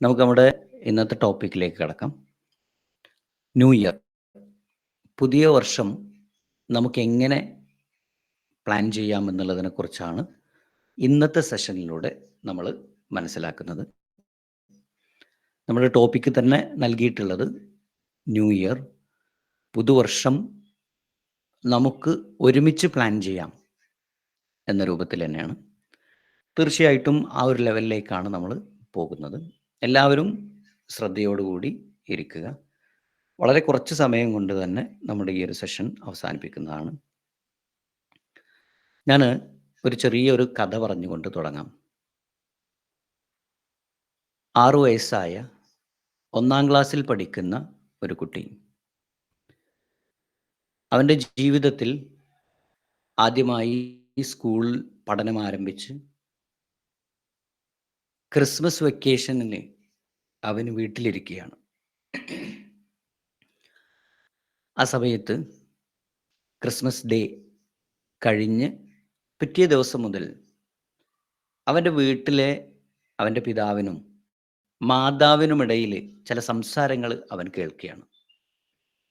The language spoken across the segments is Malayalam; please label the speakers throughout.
Speaker 1: നമുക്ക് നമ്മുടെ ഇന്നത്തെ ടോപ്പിക്കിലേക്ക് കിടക്കാം. ന്യൂ ഇയർ പുതിയ വർഷം നമുക്ക് എങ്ങനെ പ്ലാൻ ചെയ്യാം എന്നുള്ളതിനെ കുറിച്ചാണ് ഇന്നത്തെ സെഷനിലൂടെ നമ്മൾ മനസ്സിലാക്കുന്നത്. നമ്മുടെ ടോപ്പിക്ക് തന്നെ നൽകിയിട്ടുള്ളത് ന്യൂ ഇയർ പുതുവർഷം നമുക്ക് ഒരുമിച്ച് പ്ലാൻ ചെയ്യാം എന്ന രൂപത്തിൽ തന്നെയാണ് തീർച്ചയായിട്ടും ആ ഒരു ലെവലിലേക്കാണ് നമ്മൾ പോകുന്നത്. എല്ലാവരും ശ്രദ്ധയോടുകൂടി ഇരിക്കുക. വളരെ കുറച്ച് സമയം കൊണ്ട് തന്നെ നമ്മുടെ ഈ ഒരു സെഷൻ അവസാനിപ്പിക്കുന്നതാണ്. ഞാൻ ഒരു ചെറിയൊരു കഥ പറഞ്ഞുകൊണ്ട് തുടങ്ങാം. ആറു വയസ്സായ ഒന്നാം ക്ലാസ്സിൽ പഠിക്കുന്ന ഒരു കുട്ടി. അവന്റെ ജീവിതത്തിൽ ആദ്യമായി സ്കൂൾ പഠനം ആരംഭിച്ച് ക്രിസ്മസ് വെക്കേഷനിൽ അവൻ വീട്ടിലിരിക്കുകയാണ് ആ സമയത്ത് ക്രിസ്മസ് ഡേ കഴിഞ്ഞ് പിറ്റേ ദിവസം മുതൽ അവന്റെ വീട്ടിലെ അവന്റെ പിതാവിനും മാതാവിനുമിടയിൽ ചില സംസാരങ്ങൾ അവൻ കേൾക്കുകയാണ്.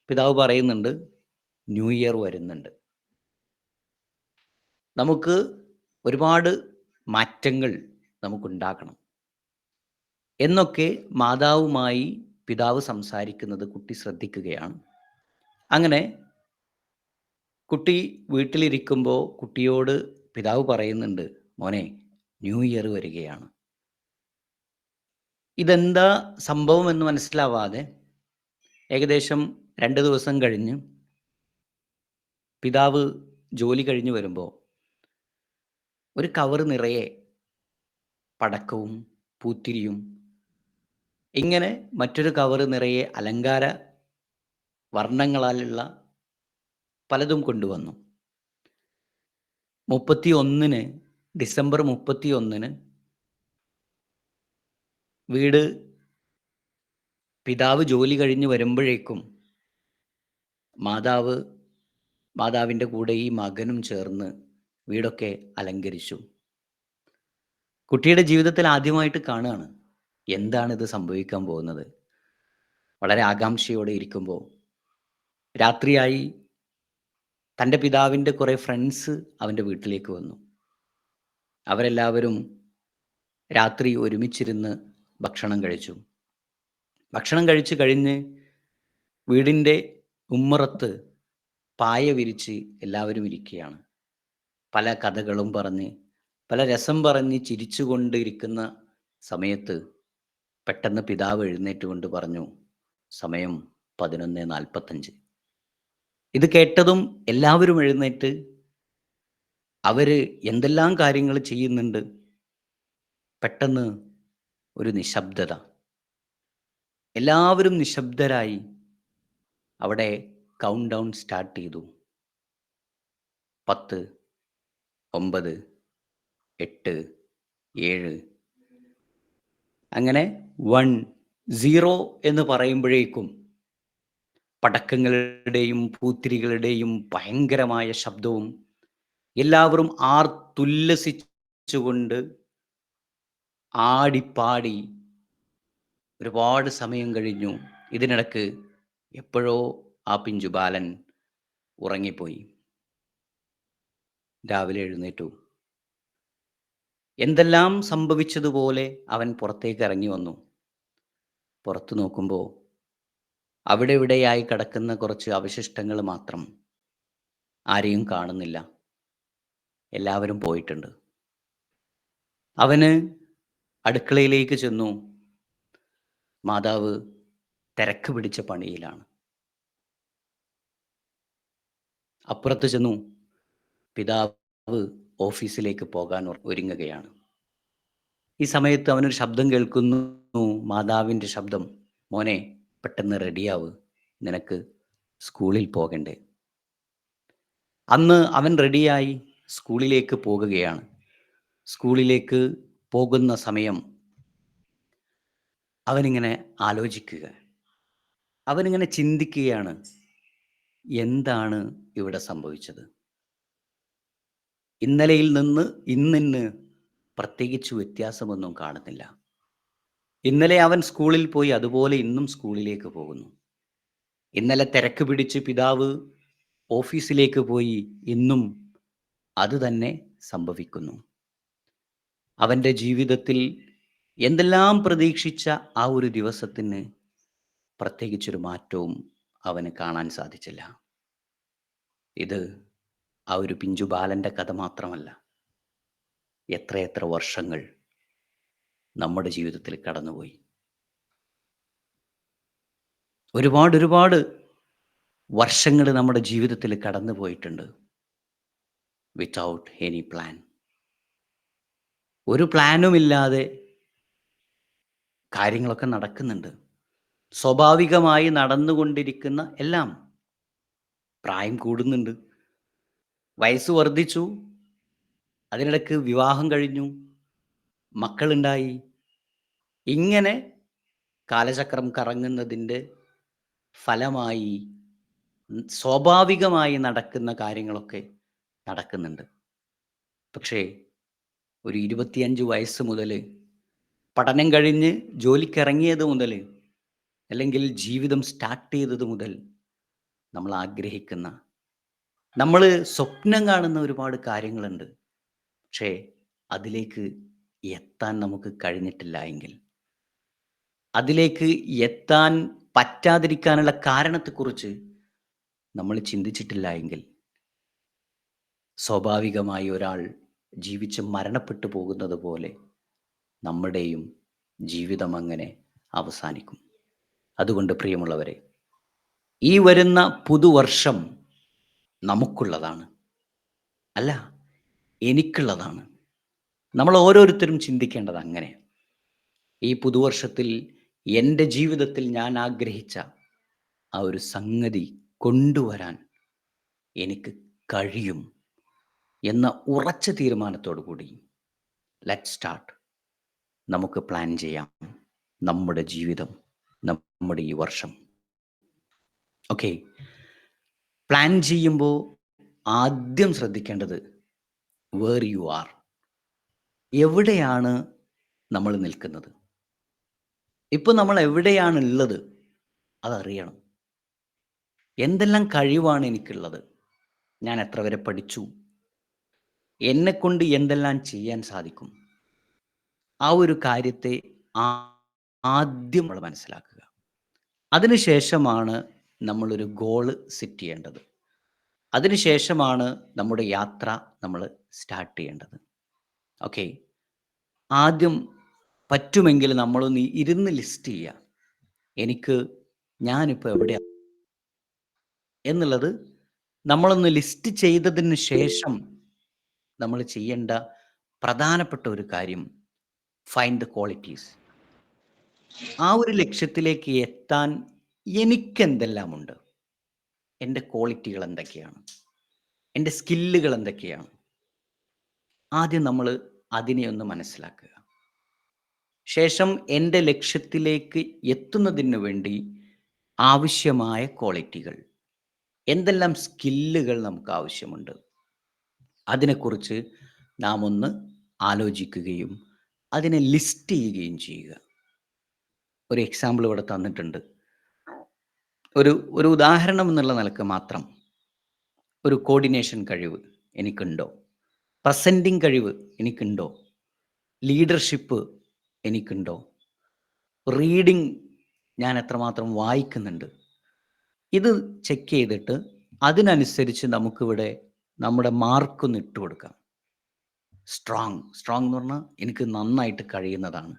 Speaker 1: പിതാവ് പറയുന്നുണ്ട് ന്യൂ ഇയർ വരുന്നുണ്ട്. നമുക്ക് ഒരുപാട് മാറ്റങ്ങൾ നമുക്കുണ്ടാക്കണം എന്നൊക്കെ മാതാവുമായി പിതാവ് സംസാരിക്കുന്നത് കുട്ടി ശ്രദ്ധിക്കുകയാണ്. അങ്ങനെ കുട്ടി വീട്ടിലിരിക്കുമ്പോൾ കുട്ടിയോട് പിതാവ് പറയുന്നുണ്ട് മോനെ ന്യൂ ഇയർ വരികയാണ്. ഇതെന്താ സംഭവം എന്ന് മനസ്സിലാവാതെ ഏകദേശം രണ്ട് ദിവസം കഴിഞ്ഞ് പിതാവ് ജോലി കഴിഞ്ഞ് വരുമ്പോൾ ഒരു കവർ നിറയെ പടക്കവും പൂത്തിരിയും ഇങ്ങനെ മറ്റൊരു കവർ നിറയെ അലങ്കാര വർണങ്ങളാലുള്ള പലതും കൊണ്ടുവന്നു. മുപ്പത്തി ഒന്നിന് ഡിസംബർ മുപ്പത്തി ഒന്നിന് വീട് പിതാവ് ജോലി കഴിഞ്ഞ് വരുമ്പോഴേക്കും മാതാവ് മാതാവിന്റെ കൂടെ ഈ മകനും ചേർന്ന് വീടൊക്കെ അലങ്കരിച്ചു. കുട്ടിയുടെ ജീവിതത്തിൽ ആദ്യമായിട്ട് കാണുകയാണ്. എന്താണ് ഇത് സംഭവിക്കാൻ പോകുന്നത്? വളരെ ആകാംക്ഷയോടെ ഇരിക്കുമ്പോൾ രാത്രിയായി തന്റെ പിതാവിന്റെ കുറേ ഫ്രണ്ട്സ് അവന്റെ വീട്ടിലേക്ക് വന്നു. അവരെല്ലാവരും രാത്രി ഒരുമിച്ചിരുന്ന് ഭക്ഷണം കഴിച്ചു. ഭക്ഷണം കഴിച്ചു കഴിഞ്ഞ് വീടിന്റെ ഉമ്മറത്ത് പായ വിരിച്ച് എല്ലാവരും ഇരിക്കുകയാണ്. പല കഥകളും പറഞ്ഞ് പല രസം പറഞ്ഞ് ചിരിച്ചുകൊണ്ടിരിക്കുന്ന സമയത്ത് പെട്ടെന്ന് പിതാവ് എഴുന്നേറ്റ് കൊണ്ട് പറഞ്ഞു സമയം പതിനൊന്ന് നാൽപ്പത്തഞ്ച്. ഇത് കേട്ടതും എല്ലാവരും എഴുന്നേറ്റ് അവർ എന്തെല്ലാം കാര്യങ്ങൾ ചെയ്യുന്നുണ്ട് പെട്ടെന്ന് ഒരു നിശബ്ദത. എല്ലാവരും നിശബ്ദരായി അവിടെ കൗണ്ട് ഡൗൺ സ്റ്റാർട്ട് ചെയ്തു. പത്ത് ഒമ്പത് എട്ട് ഏഴ് അങ്ങനെ വൺ സീറോ എന്ന് പറയുമ്പോഴേക്കും പടക്കങ്ങളുടെയും പൂത്തിരികളുടെയും ഭയങ്കരമായ ശബ്ദവും എല്ലാവരും ആർത്തുല്ലസിച്ചുകൊണ്ട് ആടിപ്പാടി ഒരുപാട് സമയം കഴിഞ്ഞു. ഇതിനിടക്ക് എപ്പോഴോ ആ പിഞ്ചു ബാലൻ ഉറങ്ങിപ്പോയി. രാവിലെ എഴുന്നേറ്റു. എന്തെല്ലാം സംഭവിച്ചതുപോലെ അവൻ പുറത്തേക്ക് ഇറങ്ങി വന്നു. പുറത്തു നോക്കുമ്പോൾ അവിടെ ഇവിടെയായി കിടക്കുന്ന കുറച്ച് അവശിഷ്ടങ്ങൾ മാത്രം ആരെയും കാണുന്നില്ല. എല്ലാവരും പോയിട്ടുണ്ട്. അവന് അടുക്കളയിലേക്ക് ചെന്നു. മാതാവ് തിരക്ക് പിടിച്ച പണിയിലാണ്. അപ്പുറത്ത് ചെന്നു. പിതാവ് ഓഫീസിലേക്ക് പോകാൻ ഒരുങ്ങുകയാണ്. ഈ സമയത്ത് അവനൊരു ശബ്ദം കേൾക്കുന്നു. മാതാവിന്റെ ശബ്ദം മോനെ പെട്ടെന്ന് റെഡിയാവ്. നിനക്ക് സ്കൂളിൽ പോകണ്ടേ. അന്ന് അവൻ റെഡിയായി സ്കൂളിലേക്ക് പോകുകയാണ്. സ്കൂളിലേക്ക് പോകുന്ന സമയം അവനിങ്ങനെ ആലോചിക്കുക. അവനിങ്ങനെ ചിന്തിക്കുകയാണ് എന്താണ് ഇവിടെ സംഭവിച്ചത്? ഇന്നലെയിൽ നിന്ന് ഇന്നിന് പ്രത്യേകിച്ച് വ്യത്യാസമൊന്നും കാണുന്നില്ല. ഇന്നലെ അവൻ സ്കൂളിൽ പോയി അതുപോലെ ഇന്നും സ്കൂളിലേക്ക് പോകുന്നു. ഇന്നലെ തിരക്ക് പിടിച്ച് പിതാവ് ഓഫീസിലേക്ക് പോയി ഇന്നും അതുതന്നെ സംഭവിക്കുന്നു. അവന്റെ ജീവിതത്തിൽ എന്തെല്ലാം പ്രതീക്ഷിച്ച ആ ഒരു ദിവസത്തിന് പ്രത്യേകിച്ചൊരു മാറ്റവും അവന് കാണാൻ സാധിച്ചില്ല. ഇത് ആ ഒരു പിഞ്ചു ബാലന്റെ കഥ മാത്രമല്ല. എത്രയെത്ര വർഷങ്ങൾ നമ്മുടെ ജീവിതത്തിൽ കടന്നുപോയി. ഒരുപാട് ഒരുപാട് വർഷങ്ങൾ നമ്മുടെ ജീവിതത്തിൽ കടന്നു പോയിട്ടുണ്ട് വിത്തൗട്ട് എനി പ്ലാൻ ഒരു പ്ലാനുമില്ലാതെ കാര്യങ്ങളൊക്കെ നടക്കുന്നുണ്ട്. സ്വാഭാവികമായി നടന്നുകൊണ്ടിരിക്കുന്ന എല്ലാം പ്രായം കൂടുന്നുണ്ട്. വയസ്സ് വർദ്ധിച്ചു. അതിനിടയ്ക്ക് വിവാഹം കഴിഞ്ഞു. മക്കളുണ്ടായി. ഇങ്ങനെ കാലചക്രം കറങ്ങുന്നതിന്റെ ഫലമായി സ്വാഭാവികമായി നടക്കുന്ന കാര്യങ്ങളൊക്കെ നടക്കുന്നുണ്ട്. പക്ഷേ ഒരു ഇരുപത്തിയഞ്ച് വയസ്സ് മുതൽ പഠനം കഴിഞ്ഞ് ജോലിക്കിറങ്ങിയത് മുതൽ അല്ലെങ്കിൽ ജീവിതം സ്റ്റാർട്ട് ചെയ്തത് മുതൽ നമ്മൾ ആഗ്രഹിക്കുന്ന നമ്മൾ സ്വപ്നം കാണുന്ന ഒരുപാട് കാര്യങ്ങളുണ്ട്. പക്ഷേ അതിലേക്ക് എത്താൻ നമുക്ക് കഴിഞ്ഞിട്ടില്ല എങ്കിൽ. അതിലേക്ക് എത്താൻ പറ്റാതിരിക്കാനുള്ള കാരണത്തെക്കുറിച്ച് നമ്മൾ ചിന്തിച്ചിട്ടില്ല എങ്കിൽ. സ്വാഭാവികമായി ഒരാൾ ജീവിച്ച് മരണപ്പെട്ടു പോകുന്നത് പോലെ നമ്മുടെയും ജീവിതം അങ്ങനെ അവസാനിക്കും. അതുകൊണ്ട് പ്രിയമുള്ളവരെ ഈ വരുന്ന പുതുവർഷം നമുക്കുള്ളതാണ്. അല്ല എനിക്കുള്ളതാണ്. നമ്മൾ ഓരോരുത്തരും ചിന്തിക്കേണ്ടത് അങ്ങനെ. ഈ പുതുവർഷത്തിൽ എന്റെ ജീവിതത്തിൽ ഞാൻ ആഗ്രഹിച്ച ആ ഒരു സംഗതി കൊണ്ടുവരാൻ എനിക്ക് കഴിയും എന്ന ഉറച്ച തീരുമാനത്തോടു കൂടി ലെറ്റ് സ്റ്റാർട്ട് നമുക്ക് പ്ലാൻ ചെയ്യാം നമ്മുടെ ജീവിതം നമ്മുടെ ഈ വർഷം. ഓക്കെ പ്ലാൻ ചെയ്യുമ്പോൾ ആദ്യം ശ്രദ്ധിക്കേണ്ടത് വേർ യു ആർ എവിടെയാണ് നമ്മൾ നിൽക്കുന്നത്? ഇപ്പൊ നമ്മൾ എവിടെയാണ് ഉള്ളത്? അതറിയണം. എന്തെല്ലാം കഴിവാണ് എനിക്കുള്ളത്? ഞാൻ എത്ര വരെ പഠിച്ചു? എന്നെക്കൊണ്ട് എന്തെല്ലാം ചെയ്യാൻ സാധിക്കും? ആ ഒരു കാര്യത്തെ ആദ്യം നമ്മൾ മനസ്സിലാക്കുക. അതിനുശേഷമാണ് നമ്മളൊരു ഗോൾ സെറ്റ് ചെയ്യേണ്ടത്. അതിനുശേഷമാണ് നമ്മുടെ യാത്ര നമ്മൾ സ്റ്റാർട്ട് ചെയ്യേണ്ടത്. ഓക്കെ ആദ്യം പറ്റുമെങ്കിൽ നമ്മളൊന്ന് ഇരുന്ന് ലിസ്റ്റ് ചെയ്യുക എനിക്ക് ഞാനിപ്പോൾ എവിടെയാണ് എന്നുള്ളത് നമ്മളൊന്ന് ലിസ്റ്റ് ചെയ്തതിന് ശേഷം നമ്മൾ ചെയ്യേണ്ട പ്രധാനപ്പെട്ട ഒരു കാര്യം ഫൈൻഡ് ദ ക്വാളിറ്റീസ് ആ ഒരു ലക്ഷ്യത്തിലേക്ക് എത്താൻ എനിക്കെന്തെല്ലാമുണ്ട്? എന്റെ ക്വാളിറ്റികൾ എന്തൊക്കെയാണ്? എന്റെ സ്കില്ലുകൾ എന്തൊക്കെയാണ്? ആദ്യം നമ്മൾ അതിനെ ഒന്ന് മനസ്സിലാക്കുക. ശേഷം എന്റെ ലക്ഷ്യത്തിലേക്ക് എത്തുന്നതിന് വേണ്ടി ആവശ്യമായ ക്വാളിറ്റികൾ എന്തെല്ലാം സ്കില്ലുകൾ നമുക്ക് ആവശ്യമുണ്ട് അതിനെക്കുറിച്ച് നാം ഒന്ന് ആലോചിക്കുകയും അതിനെ ലിസ്റ്റ് ചെയ്യുകയും ചെയ്യുക. ഒരു എക്സാമ്പിൾ ഇവിടെ തന്നിട്ടുണ്ട്. ഒരു ഒരു ഉദാഹരണം എന്നുള്ള നിലയ്ക്ക് മാത്രം ഒരു കോർഡിനേഷൻ കഴിവ് എനിക്കുണ്ടോ? പ്രസന്റിങ് കഴിവ് എനിക്കുണ്ടോ? ലീഡർഷിപ്പ് എനിക്കുണ്ടോ? റീഡിങ് ഞാൻ എത്രമാത്രം വായിക്കുന്നുണ്ട്? ഇത് ചെക്ക് ചെയ്തിട്ട് അതിനനുസരിച്ച് നമുക്കിവിടെ നമ്മുടെ മാർക്കൊന്ന് ഇട്ട് കൊടുക്കാം. സ്ട്രോങ് സ്ട്രോങ് എന്ന് പറഞ്ഞാൽ എനിക്ക് നന്നായിട്ട് കഴിയുന്നതാണ്.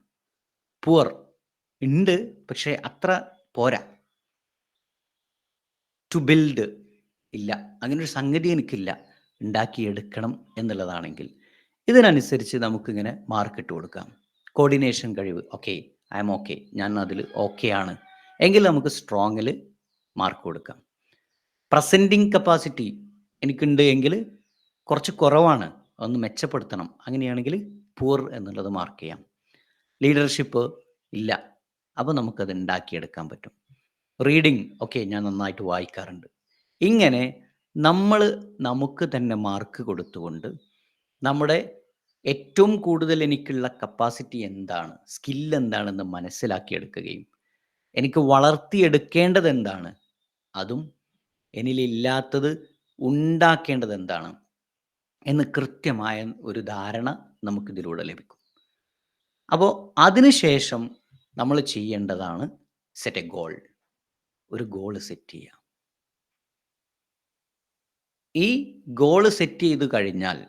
Speaker 1: പുവർ ഉണ്ട് പക്ഷേ അത്ര പോരാ. ടു ബിൽഡ് ഇല്ല. അങ്ങനെ ഒരു സംഗതി എനിക്കില്ല. ഉണ്ടാക്കിയെടുക്കണം എന്നുള്ളതാണെങ്കിൽ ഇതിനനുസരിച്ച് നമുക്കിങ്ങനെ മാർക്ക് ഇട്ട് കൊടുക്കാം. കോർഡിനേഷൻ കഴിവ്. ഓക്കെ ഐ എം ഓക്കെ ഞാൻ അതിൽ ഓക്കെ ആണ്. എങ്കിൽ നമുക്ക് സ്ട്രോങ്ങിൽ മാർക്ക് കൊടുക്കാം. പ്രസന്റിങ് കപ്പാസിറ്റി എനിക്കുണ്ട് എങ്കിൽ കുറച്ച് കുറവാണ്. ഒന്ന് മെച്ചപ്പെടുത്തണം. അങ്ങനെയാണെങ്കിൽ പൂർ എന്നുള്ളത് മാർക്ക് ചെയ്യാം. ലീഡർഷിപ്പ് ഇല്ല. അപ്പോൾ നമുക്കത് ഉണ്ടാക്കിയെടുക്കാൻ പറ്റും. റീഡിങ് ഒക്കെ ഞാൻ നന്നായിട്ട് വായിക്കാറുണ്ട്. ഇങ്ങനെ നമ്മൾ നമുക്ക് തന്നെ മാർക്ക് കൊടുത്തുകൊണ്ട് നമ്മുടെ ഏറ്റവും കൂടുതൽ എനിക്കുള്ള കപ്പാസിറ്റി എന്താണ്? സ്കിൽ എന്താണെന്ന് മനസ്സിലാക്കിയെടുക്കുകയും എനിക്ക് വളർത്തിയെടുക്കേണ്ടത് എന്താണ്? അതും എന്നിലില്ലാത്തത് ഉണ്ടാക്കേണ്ടത് എന്താണ്? എന്ന് കൃത്യമായ ഒരു ധാരണ നമുക്കിതിലൂടെ ലഭിക്കും. അപ്പോൾ അതിനുശേഷം നമ്മൾ ചെയ്യേണ്ടതാണ് സെറ്റ് എ ഗോൾ ഒരു ഗോൾ സെറ്റ് ചെയ്യാം. ഈ ഗോൾ സെറ്റ് ചെയ്ത് കഴിഞ്ഞാൽ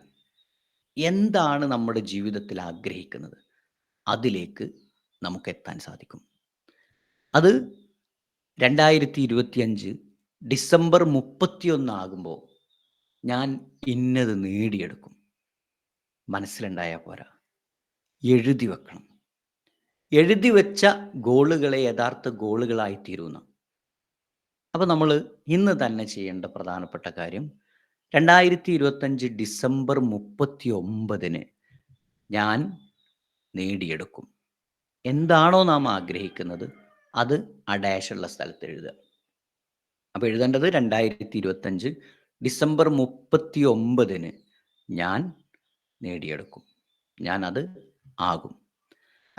Speaker 1: എന്താണ് നമ്മുടെ ജീവിതത്തിൽ ആഗ്രഹിക്കുന്നത്? അതിലേക്ക് നമുക്ക് എത്താൻ സാധിക്കും. അത് രണ്ടായിരത്തി ഇരുപത്തിയഞ്ച് ഡിസംബർ മുപ്പത്തിയൊന്നാകുമ്പോൾ ഞാൻ ഇന്നത് നേടിയെടുക്കും. മനസ്സിലുണ്ടായാൽ പോരാ. എഴുതി വെക്കണം. എഴുതി വെച്ച ഗോളുകളെ യഥാർത്ഥ ഗോളുകളായി തീരുന്ന. അപ്പോൾ നമ്മൾ ഇന്ന് തന്നെ ചെയ്യേണ്ട പ്രധാനപ്പെട്ട കാര്യം രണ്ടായിരത്തി ഇരുപത്തഞ്ച് ഡിസംബർ മുപ്പത്തി ഒമ്പതിന് ഞാൻ നേടിയെടുക്കും. എന്താണോ നാം ആഗ്രഹിക്കുന്നത് അത് ആ ഡാഷുള്ള സ്ഥലത്ത് എഴുതുക. അപ്പോൾ എഴുതേണ്ടത് രണ്ടായിരത്തി ഇരുപത്തഞ്ച് ഡിസംബർ മുപ്പത്തി ഒമ്പതിന് ഞാൻ നേടിയെടുക്കും. ഞാൻ അത് ആകും.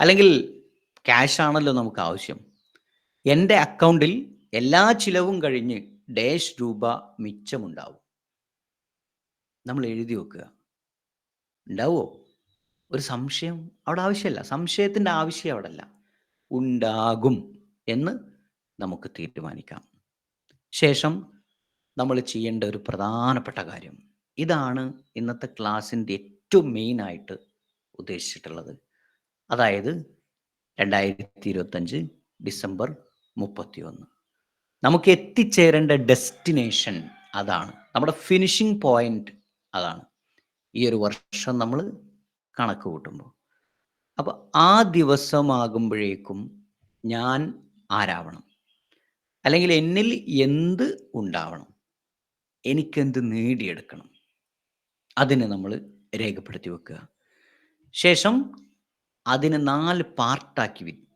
Speaker 1: അല്ലെങ്കിൽ ക്യാഷ് ആണല്ലോ നമുക്ക് ആവശ്യം. എന്റെ അക്കൗണ്ടിൽ എല്ലാ ചിലവും കഴിഞ്ഞ് ഡേഷ് രൂപ മിച്ചമുണ്ടാവും. നമ്മൾ എഴുതി വെക്കുക. ഉണ്ടാവോ? ഒരു സംശയം അവിടെ ആവശ്യമല്ല. സംശയത്തിന്റെ ആവശ്യം അവിടെ അല്ല ഉണ്ടാകും എന്ന് നമുക്ക് തീരുമാനിക്കാം. ശേഷം നമ്മൾ ചെയ്യേണ്ട ഒരു പ്രധാനപ്പെട്ട കാര്യം. ഇതാണ് ഇന്നത്തെ ക്ലാസ്സിന്റെ ഏറ്റവും മെയിനായിട്ട് ഉദ്ദേശിച്ചിട്ടുള്ളത്. അതായത് രണ്ടായിരത്തി ഇരുപത്തഞ്ച് ഡിസംബർ മുപ്പത്തി ഒന്ന് നമുക്ക് എത്തിച്ചേരേണ്ട ഡെസ്റ്റിനേഷൻ അതാണ്. നമ്മുടെ ഫിനിഷിംഗ് പോയിന്റ് അതാണ്. ഈ ഒരു വർഷം നമ്മൾ കണക്ക് കൂട്ടുമ്പോൾ. അപ്പോൾ ആ ദിവസമാകുമ്പോഴേക്കും ഞാൻ ആരാവണം? അല്ലെങ്കിൽ എന്നിൽ എന്ത് ഉണ്ടാവണം? എനിക്കെന്ത് നേടിയെടുക്കണം? അതിനെ നമ്മൾ രേഖപ്പെടുത്തി വെക്കുക. ശേഷം അതിനെ നാല് പാർട്ടാക്കി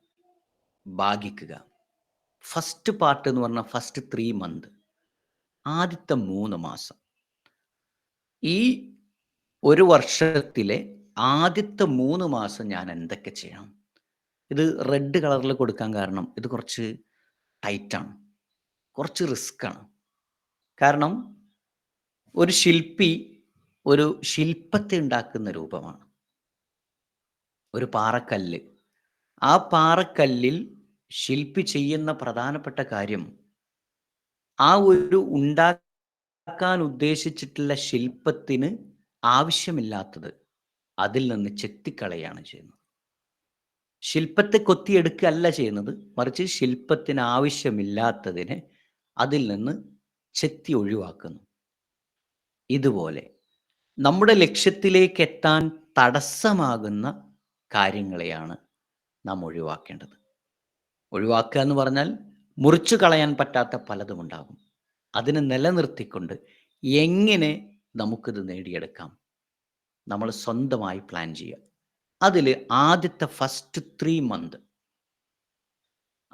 Speaker 1: ഭാഗിക്കുക. ഫസ്റ്റ് പാർട്ട് എന്ന് പറഞ്ഞാൽ ഫസ്റ്റ് ത്രീ മന്ത് ആദ്യത്തെ മൂന്ന് മാസം. ഈ ഒരു വർഷത്തിലെ ആദ്യത്തെ മൂന്ന് മാസം ഞാൻ എന്തൊക്കെ ചെയ്യണം? ഇത് റെഡ് കളറിൽ കൊടുക്കാൻ കാരണം ഇത് കുറച്ച് ടൈറ്റാണ് കുറച്ച് റിസ്ക്കാണ് കാരണം ഒരു ശില്പി ഒരു ശില്പത്തെ ഉണ്ടാക്കുന്ന രൂപമാണ്. ഒരു പാറക്കല്ല്. ആ പാറക്കല്ലിൽ ശില്പി ചെയ്യുന്ന പ്രധാനപ്പെട്ട കാര്യം ആ ഒരു ഉണ്ടാക്കാൻ ഉദ്ദേശിച്ചിട്ടുള്ള ശില്പത്തിന് ആവശ്യമില്ലാത്തത് അതിൽ നിന്ന് ചെത്തിക്കളയാണ് ചെയ്യുന്നത്. ശില്പത്തെ കൊത്തിയെടുക്കുകയല്ല ചെയ്യുന്നത് മറിച്ച് ശില്പത്തിന് ആവശ്യമില്ലാത്തതിനെ അതിൽ നിന്ന് ചെത്തി ഒഴിവാക്കുന്നു. ഇതുപോലെ നമ്മുടെ ലക്ഷ്യത്തിലേക്ക് എത്താൻ തടസ്സമാകുന്ന കാര്യങ്ങളെയാണ് നാം ഒഴിവാക്കേണ്ടത്. ഒഴിവാക്കുക എന്ന് പറഞ്ഞാൽ മുറിച്ചു കളയാൻ പറ്റാത്ത പലതും ഉണ്ടാകും. അതിനെ നിലനിർത്തിക്കൊണ്ട് എങ്ങനെ നമുക്കിത് നേടിയെടുക്കാം? നമ്മൾ സ്വന്തമായി പ്ലാൻ ചെയ്യുക. അതിൽ ആദ്യത്തെ ഫസ്റ്റ് ത്രീ മന്ത്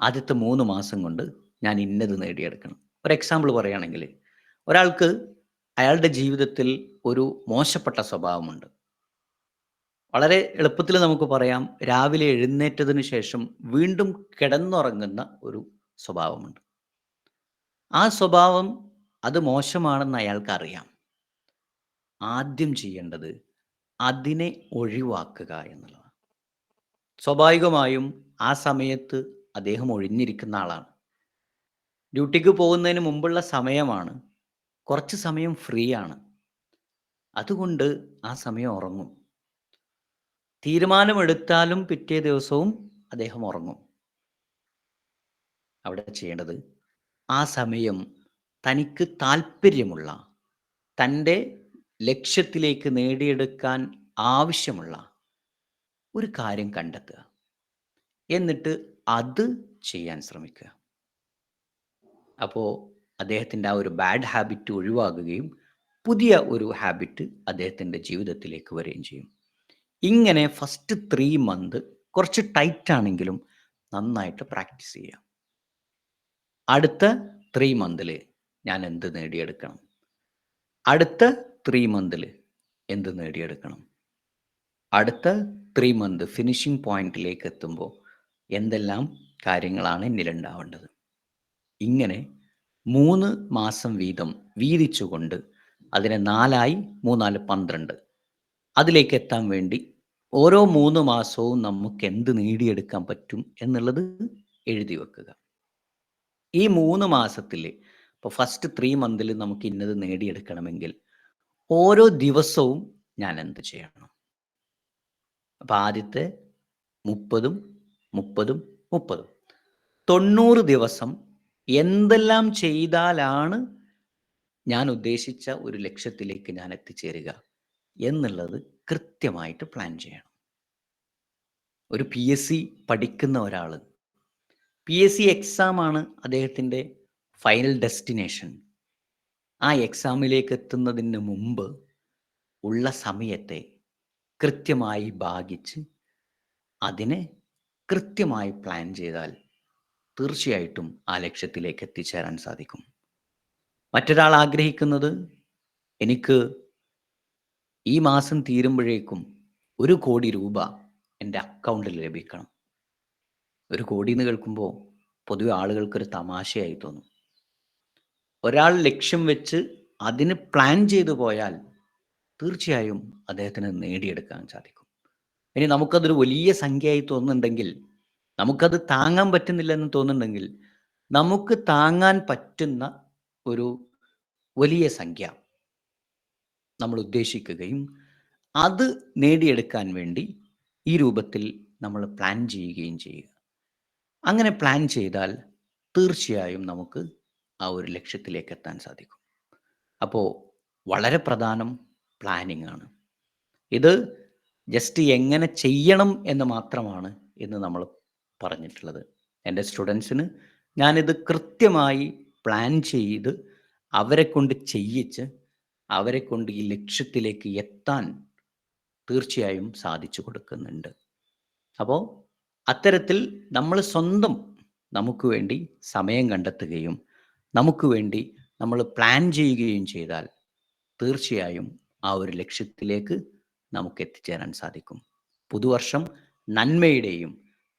Speaker 1: ആദ്യത്തെ മൂന്ന് മാസം കൊണ്ട് ഞാൻ ഇന്നത് നേടിയെടുക്കണം. ഒരു എക്സാമ്പിൾ പറയുകയാണെങ്കിൽ ഒരാൾക്ക് അയാളുടെ ജീവിതത്തിൽ ഒരു മോശപ്പെട്ട സ്വഭാവമുണ്ട്. വളരെ എളുപ്പത്തിൽ നമുക്ക് പറയാം രാവിലെ എഴുന്നേറ്റതിന് ശേഷം വീണ്ടും കിടന്നുറങ്ങുന്ന ഒരു സ്വഭാവമുണ്ട്. ആ സ്വഭാവം അത് മോശമാണെന്ന് അയാൾക്കറിയാം. ആദ്യം ചെയ്യേണ്ടത് അതിനെ ഒഴിവാക്കുക എന്നുള്ളതാണ്. സ്വാഭാവികമായും ആ സമയത്ത് അദ്ദേഹം ഒഴിഞ്ഞിരിക്കുന്ന ആളാണ്. ഡ്യൂട്ടിക്ക് പോകുന്നതിന് മുമ്പുള്ള സമയമാണ്. കുറച്ച് സമയം ഫ്രീ ആണ് അതുകൊണ്ട് ആ സമയം ഉറങ്ങും. തീരുമാനമെടുത്താലും പിറ്റേ ദിവസവും അദ്ദേഹം ഉറങ്ങും. അവിടെ ചെയ്യേണ്ടത് ആ സമയം തനിക്ക് താല്പര്യമുള്ള തന്റെ ലക്ഷ്യത്തിലേക്ക് നേടിയെടുക്കാൻ ആവശ്യമുള്ള ഒരു കാര്യം കണ്ടെത്തുക. എന്നിട്ട് അത് ചെയ്യാൻ ശ്രമിക്കുക. അപ്പോൾ അദ്ദേഹത്തിന്റെ ആ ഒരു ബാഡ് ഹാബിറ്റ് ഒഴിവാകുകയും പുതിയ ഒരു ഹാബിറ്റ് അദ്ദേഹത്തിന്റെ ജീവിതത്തിലേക്ക് വരികയും ചെയ്യും. ഇങ്ങനെ ഫസ്റ്റ് ത്രീ മന്ത് കുറച്ച് ടൈറ്റ് ആണെങ്കിലും നന്നായിട്ട് പ്രാക്ടീസ് ചെയ്യാം. അടുത്ത ത്രീ മന്തിൽ ഞാൻ എന്ത് നേടിയെടുക്കണം? അടുത്ത ത്രീ മന്തിൽ എന്ത് നേടിയെടുക്കണം? അടുത്ത ത്രീ മന്ത് ഫിനിഷിംഗ് പോയിന്റിലേക്ക് എത്തുമ്പോൾ എന്തെല്ലാം കാര്യങ്ങളാണ് എന്നിലുണ്ടാവേണ്ടത്? ഇങ്ങനെ മൂന്ന് മാസം വീതം വീതിച്ചുകൊണ്ട് അതിനെ നാലായി മൂന്നാൽ പന്ത്രണ്ട് അതിലേക്ക് എത്താൻ വേണ്ടി ഓരോ മൂന്ന് മാസവും നമുക്ക് എന്ത് നേടിയെടുക്കാൻ പറ്റും എന്നുള്ളത് എഴുതി വെക്കുക. ഈ മൂന്ന് മാസത്തിൽ ഇപ്പോൾ ഫസ്റ്റ് ത്രീ മന്തിൽ നമുക്ക് ഇന്നത് നേടിയെടുക്കണമെങ്കിൽ ഓരോ ദിവസവും ഞാൻ എന്ത് ചെയ്യണം? അപ്പം ആദ്യത്തെ മുപ്പതും മുപ്പതും മുപ്പതും. തൊണ്ണൂറ് ദിവസം എന്തെല്ലാം ചെയ്താലാണ് ഞാൻ ഉദ്ദേശിച്ച ഒരു ലക്ഷ്യത്തിലേക്ക് ഞാൻ എത്തിച്ചേരുക? എന്നുള്ളത് കൃത്യമായിട്ട് പ്ലാൻ ചെയ്യണം. ഒരു പി എസ് സി പഠിക്കുന്ന ഒരാൾ പി എസ് സി എക്സാമാണ് അദ്ദേഹത്തിന്റെ ഫൈനൽ ഡെസ്റ്റിനേഷൻ ആ എക്സാമിലേക്ക് എത്തുന്നതിന് മുമ്പ് ഉള്ള സമയത്തെ കൃത്യമായി ഭാഗിച്ച് അതിനെ കൃത്യമായി പ്ലാൻ ചെയ്താൽ തീർച്ചയായിട്ടും ആ ലക്ഷ്യത്തിലേക്ക് എത്തിച്ചേരാൻ സാധിക്കും. മറ്റൊരാൾ ആഗ്രഹിക്കുന്നത് എനിക്ക് ഈ മാസം തീരുമ്പോഴേക്കും ഒരു കോടി രൂപ എന്റെ അക്കൗണ്ടിൽ ലഭിക്കണം. ഒരു കോടി എന്ന് കേൾക്കുമ്പോൾ പൊതുവെ ആളുകൾക്കൊരു തമാശയായി തോന്നും. ഒരാൾ ലക്ഷ്യം വെച്ച് അതിന് പ്ലാൻ ചെയ്തു പോയാൽ തീർച്ചയായും അദ്ദേഹത്തിന് നേടിയെടുക്കാൻ സാധിക്കും. ഇനി നമുക്കതൊരു വലിയ സംഖ്യയായി തോന്നുന്നുണ്ടെങ്കിൽ നമുക്കത് താങ്ങാൻ പറ്റുന്നില്ലെന്ന് തോന്നുന്നുണ്ടെങ്കിൽ നമുക്ക് താങ്ങാൻ പറ്റുന്ന ഒരു വലിയ സംഖ്യ നമ്മൾ ഉദ്ദേശിക്കുകയും അത് നേടിയെടുക്കാൻ വേണ്ടി ഈ രൂപത്തിൽ നമ്മൾ പ്ലാൻ ചെയ്യുകയും ചെയ്യുക. അങ്ങനെ പ്ലാൻ ചെയ്താൽ തീർച്ചയായും നമുക്ക് ആ ഒരു ലക്ഷ്യത്തിലേക്ക് എത്താൻ സാധിക്കും. അപ്പോൾ വളരെ പ്രധാനം പ്ലാനിങ് ആണ്. ഇത് ജസ്റ്റ് എങ്ങനെ ചെയ്യണം എന്ന് മാത്രമാണ് ഇന്ന് നമ്മൾ പറഞ്ഞിട്ടുള്ളത്. എന്റെ സ്റ്റുഡൻസിന് ഞാനിത് കൃത്യമായി പ്ലാൻ ചെയ്ത് അവരെ കൊണ്ട് ചെയ്യിച്ച് അവരെ കൊണ്ട് ഈ ലക്ഷ്യത്തിലേക്ക് എത്താൻ തീർച്ചയായും സാധിച്ചു കൊടുക്കുന്നുണ്ട്. അപ്പോൾ അത്തരത്തിൽ നമ്മൾ സ്വന്തം നമുക്ക് വേണ്ടി സമയം കണ്ടെത്തുകയും നമുക്ക് വേണ്ടി നമ്മൾ പ്ലാൻ ചെയ്യുകയും ചെയ്താൽ തീർച്ചയായും ആ ഒരു ലക്ഷ്യത്തിലേക്ക് നമുക്ക് എത്തിച്ചേരാൻ സാധിക്കും. പുതുവർഷം നന്മയുടെയും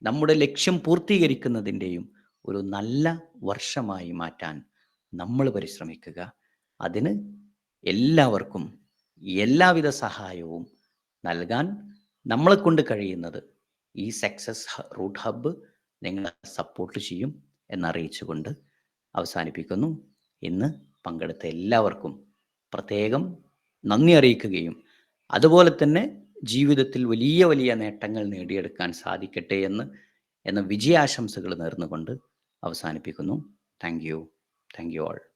Speaker 1: നമ്മുടെ ലക്ഷ്യം പൂർത്തീകരിക്കുന്നതിന്റെയും ഒരു നല്ല വർഷമായി മാറ്റാൻ നമ്മൾ പരിശ്രമിക്കുക. അതിന് എല്ലാവർക്കും എല്ലാവിധ സഹായവും നൽകാൻ നമ്മളെ കൊണ്ട് കഴിയുന്നത് ഈ സക്സസ് റൂട്ട് ഹബ്ബ് നിങ്ങൾ സപ്പോർട്ട് ചെയ്യും എന്നറിയിച്ചുകൊണ്ട് അവസാനിപ്പിക്കുന്നു. ഇന്ന് പങ്കെടുത്ത എല്ലാവർക്കും പ്രത്യേകം നന്ദി അറിയിക്കുകയും അതുപോലെ തന്നെ ജീവിതത്തിൽ വലിയ വലിയ നേട്ടങ്ങൾ നേടിയെടുക്കാൻ സാധിക്കട്ടെ എന്ന് എന്ന വിജയാശംസകൾ നേർന്നുകൊണ്ട് അവസാനിപ്പിക്കുന്നു. Thank you thank you all